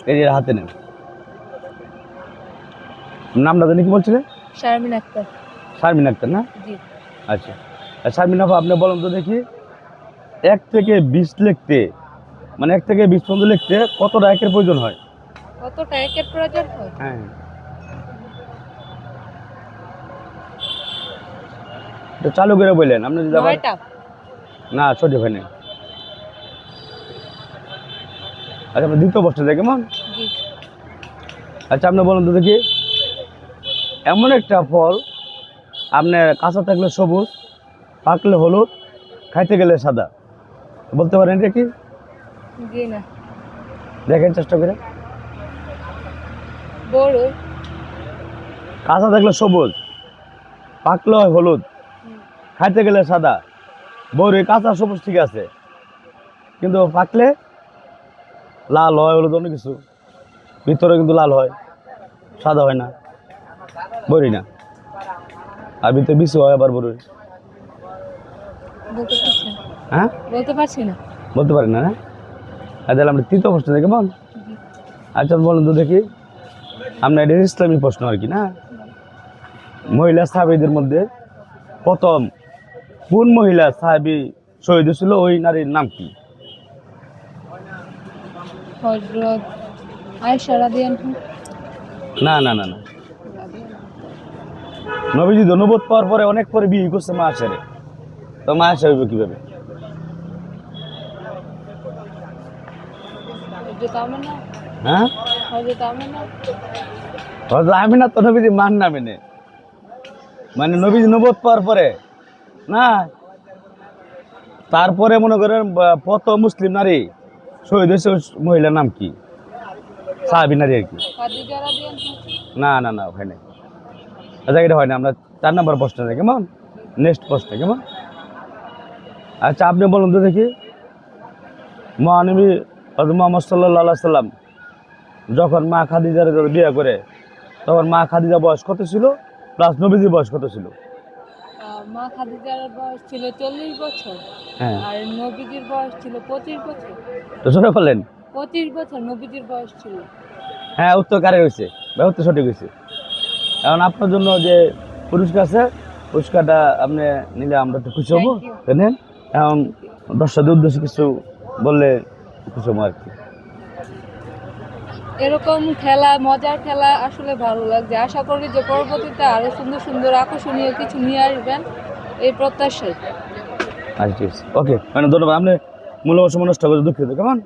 এই যে হাতে নেন। নামটা জানি কি বলছিলেন শারমিন আক্তার। শারমিন আক্তার না? জি। আচ্ছা। আর শারমিন আপা আপনি বলেন তো দেখি এক থেকে বিশ লিখতে মানে এক থেকে বিশ পর্যন্ত লিখতে কতটা একের প্রয়োজন হয়? কতটা একের প্রয়োজন হয়? হ্যাঁ। তো চালু করে বললেন আপনি যদি না সঠিক হয়নি। আচ্ছা আপনার দ্বিতীয় প্রশ্ন কেমন জি। আচ্ছা আপনি বলুন তো দেখি। এমন একটা ফল আপনার কাঁচা থাকলে সবুজ পাকলে হলুদ খাইতে গেলে সাদা। বলতে পারেন এটা কি? দেখেন চেষ্টা করে। কাঁচা থাকলে সবুজ পাকলে হয় হলুদ খাইতে গেলে সাদা। বড়ি কাঁচা সবুজ ঠিক আছে। কিন্তু পাকলে লাল হয় হলুদ অনেক কিছু। ভিতরে কিন্তু লাল হয় সাদা হয় না বড়ি না। আর ভিতরে বিচু হয় আবার বড়ি। হ্যাঁ? বলতে পারছি না। বলতে পারেন না আর তাহলে আমরা তৃতীয় প্রশ্ন দেখে বল। আচ্ছা বলুন তো দেখি। আপনার এটা ইসলামী প্রশ্ন আর কি না? মহিলা সাহাবিদের মধ্যে প্রথম কোন মহিলা সাহাবি শহীদ ছিল ওই নারীর নাম কি? হজরত আয়েশা রাদিয়াল্লাহু না না না না। নবীজি পাওয়ার পরে অনেক পরে বিয়ে করছে মা আসারে তো মা আসা হইব কীভাবে? হ্যাঁ? হজরত আমেনা। তো নবীজি মান না। মেনে মানে নবীজি নবোধ পাওয়ার পরে না। তারপরে মনে করেন প্রথম মুসলিম নারী। শহীদ হয়েছে মহিলার নাম কি? সাহাবি নারী আর কি। না না না হয় নাই। আচ্ছা এটা হয় না আমরা চার নম্বর প্রশ্ন নেই কেমন? নেক্সট প্রশ্ন কেমন? আচ্ছা আপনি বলুন তো দেখি। মহানবী হজরত মোহাম্মদ সাল্লাহ সাল্লাম যখন মা খাদিজার বিয়ে করে তখন মা খাদিজা বয়স কত ছিল? প্লাস নবীজি বয়স কত ছিল? মা খাদিজার বয়স ছিল চল্লিশ বছর হ্যাঁ। আর নবীজির বয়স ছিল পঁচিশ বছর। তো শুনে বললেন পঁচিশ বছর নবীজির বয়স ছিল। হ্যাঁ উত্তর কারে হয়েছে বা উত্তর সঠিক হয়েছে এখন আপনার জন্য যে পুরস্কার আছে পুরস্কারটা আপনি নিলে আমরা একটু খুশি হব. জানেন? এখন দর্শকদের উদ্দেশ্যে কিছু বললে খুশি হব আর কি। এরকম খেলা, মজার খেলা আসলে ভালো লাগছে। আশা করি যে পরবর্তীতে আরও সুন্দর সুন্দর আকর্ষণীয় কিছু নিয়ে আসবেন এই প্রত্যাশায়। ওকে মানে ধন্যবাদ। আপনি মূল্যবান সময় করে দুঃখিত। কেমন